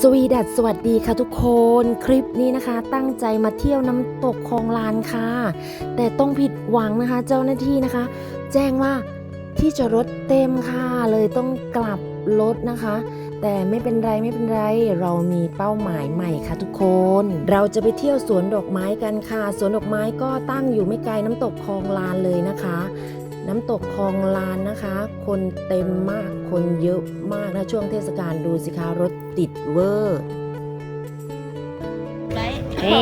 สวีดัสสวัสดีค่ะทุกคนคลิปนี้นะคะ ตั้งใจมาเที่ยวน้ำตกคลองลานค่ะ แต่ต้องผิดหวังนะคะ เจ้าหน้าที่นะคะ แจ้งว่าที่จอดรถเต็มค่ะเลยต้องกลับรถนะคะ แต่ไม่เป็นไรไม่เป็นไร เรามีเป้าหมายใหม่ค่ะทุกคน เราจะไปเที่ยวสวนดอกไม้กันค่ะ สวนดอกไม้ก็ตั้งอยู่ไม่ไกลน้ำตกคลองลานเลยนะคะ น้ำตกคลองลานนะคะ คนเต็มมาก คนเยอะมากนะช่วงเทศกาลดูสิคะรถติดเวอร์นี่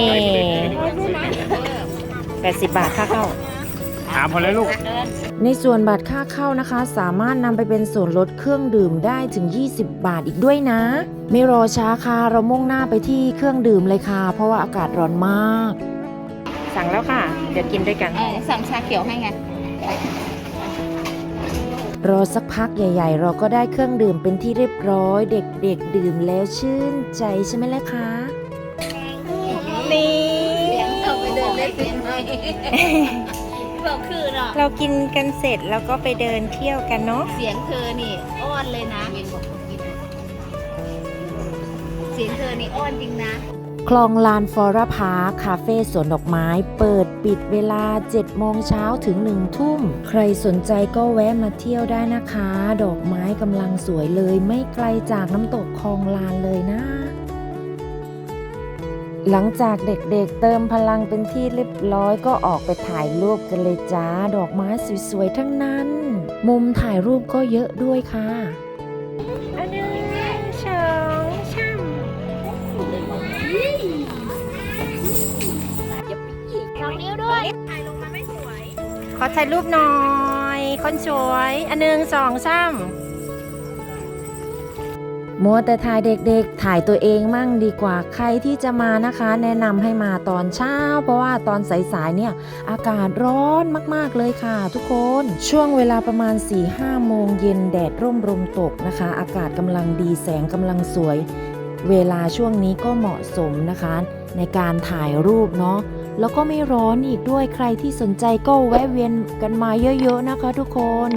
แปดสิบบาทค่าเข้า ถามพอแล้วลูก ในส่วนบัตรค่าเข้านะคะ สามารถนำไปเป็นส่วนลดเครื่องดื่มได้ถึง 20 บาทอีกด้วยนะ ไม่รอช้าค่ะ เรามุ่งหน้าไปที่เครื่องดื่มเลยค่ะ เพราะว่าอากาศร้อนมาก สั่งแล้วค่ะ เดี๋ยวกินด้วยกันเออสั่งชาเขียวให้ไง รอสักพักใหญ่ ๆ เราก็ได้เครื่องดื่มเป็นที่เรียบร้อย เด็กๆดื่มแล้วชื่นใจใช่ไหมล่ะคะ นี่เอาไปเดินเล่นเสียงหน่อยบอกคือเนาะเรากินกันเสร็จแล้วก็ไปเดินเที่ยวกันเนาะเสียงเธอนี่อ้อนเลยนะเสียงเธอนี่อ้อนจริงนะ คลองลานฟอร์พาคาเฟ่สวนดอกไม้ เปิดปิดเวลา 7 โมงเช้าถึง 1 ทุ่ม ใครสนใจก็แวะมาเที่ยวได้นะคะ ดอกไม้กำลังสวยเลย ไม่ไกลจากน้ำตกคลองลานเลยนะ หลังจากเด็กๆเติมพลังเป็นที่เรียบร้อยก็ออกไปถ่ายรูปกันเลยจ้า ดอกไม้สวยๆทั้งนั้น มุมถ่ายรูปก็เยอะด้วยค่ะอันนึ่ อถ่ายรูปหน่อย คนสวย อันหนึ่งสองสามมัวแต่ถ่ายเด็กๆ ถ่ายตัวเองมั่งดีกว่าใครที่จะมานะคะ แนะนำให้มาตอนเช้า เพราะว่าตอนสายๆเนี่ยอากาศร้อนมากๆเลยค่ะ ทุกคนช่วงเวลาประมาณ4-5โมงเย็นแดดร่มลมตกนะคะ อากาศกำลังดีแสงกำลังสวย เวลาช่วงนี้ก็เหมาะสมนะคะ ในการถ่ายรูปเนาะ แล้วก็ไม่ร้อนอีกด้วยใครที่สนใจก็แวะเวียนกันมาเยอะๆนะคะทุกคน